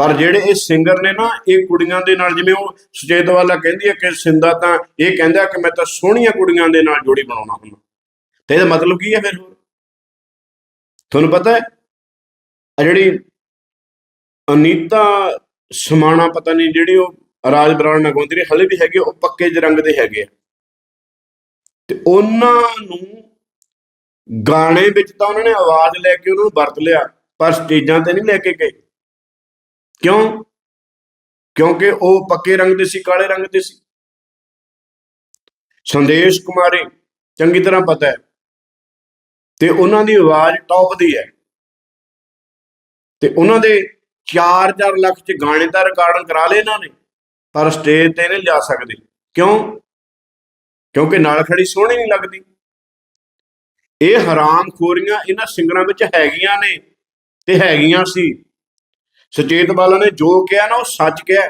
ਪਰ ਜਿਹੜੇ ਇਹ ਸਿੰਗਰ ਨੇ ਨਾ, ਇਹ ਕੁੜੀਆਂ ਦੇ ਨਾਲ, ਜਿਵੇਂ ਉਹ ਸੁਚੇਤ ਵਾਲਾ ਕਹਿੰਦੀ ਹੈ ਕਿ ਸਿੰਦਾ ਤਾਂ ਇਹ ਕਹਿੰਦਾ ਕਿ ਮੈਂ ਤਾਂ ਸੋਹਣੀਆਂ ਕੁੜੀਆਂ ਦੇ ਨਾਲ ਜੋੜੀ ਬਣਾਉਣਾ ਹੁੰਦਾ। ਤੇ ਇਹਦਾ ਮਤਲਬ ਕੀ ਹੈ ਫਿਰ? ਹੋਰ ਤੁਹਾਨੂੰ ਪਤਾ ਹੈ? ਆ ਜਿਹੜੀ ਅਨੀਤਾ ਸਮਾਣਾ, ਪਤਾ ਨਹੀਂ ਜਿਹੜੀ ਉਹ ਰਾਜ ਬਰਾੜ ਨਾਲ ਗਾਉਂਦੀ ਰਹੀ, ਹਲੇ ਵੀ ਹੈਗੇ, ਉਹ ਪੱਕੇ ਜਿਹੇ ਰੰਗ ਦੇ ਹੈਗੇ ਆ। ਤੇ ਉਹਨਾਂ ਨੂੰ ਗਾਣੇ ਵਿੱਚ ਤਾਂ ਉਹਨਾਂ ਨੇ ਆਵਾਜ਼ ਲੈ ਕੇ ਉਹਨਾਂ ਨੂੰ ਵਰਤ ਲਿਆ, ਪਰ ਸਟੇਜਾਂ ਤੇ ਨਹੀਂ ਲੈ ਕੇ ਗਏ। ਕਿਉਂ? ਕਿਉਂਕਿ ਉਹ ਪੱਕੇ ਰੰਗ ਦੇ ਸੀ, ਕਾਲੇ ਰੰਗ ਦੇ ਸੀ। ਸੰਦੇਸ਼ ਕੁਮਾਰੀ, ਚੰਗੀ ਤਰ੍ਹਾਂ ਪਤਾ ਹੈ। ਤੇ ਉਹਨਾਂ ਦੀ ਆਵਾਜ਼ ਟੌਪ ਦੀ ਹੈ। ਤੇ ਉਹਨਾਂ ਦੇ 4-4 ਲੱਖ ਚ ਗਾਣੇ ਦਾ ਰਿਕਾਰਡਿੰਗ ਕਰਾ ਲਏ ਇਹਨਾਂ ਨੇ, ਪਰ ਸਟੇਜ ਤੇ ਨਹੀਂ ਲਿਆ ਸਕਦੇ। ਕਿਉਂ? ਕਿਉਂਕਿ ਨਾਲ ਖੜੀ ਸੋਹਣੀ ਨਹੀਂ ਲੱਗਦੀ। ਇਹ ਹਰਾਮ ਖੋਰੀਆਂ ਇਹਨਾਂ ਸਿੰਗਰਾਂ ਵਿੱਚ ਹੈਗੀਆਂ ਨੇ ਤੇ ਹੈਗੀਆਂ ਸੀ। ਸੁਚੇਤ ਬਾਲਾ ਨੇ ਜੋ ਕਿਹਾ ਨਾ ਉਹ ਸੱਚ ਕਿਹਾ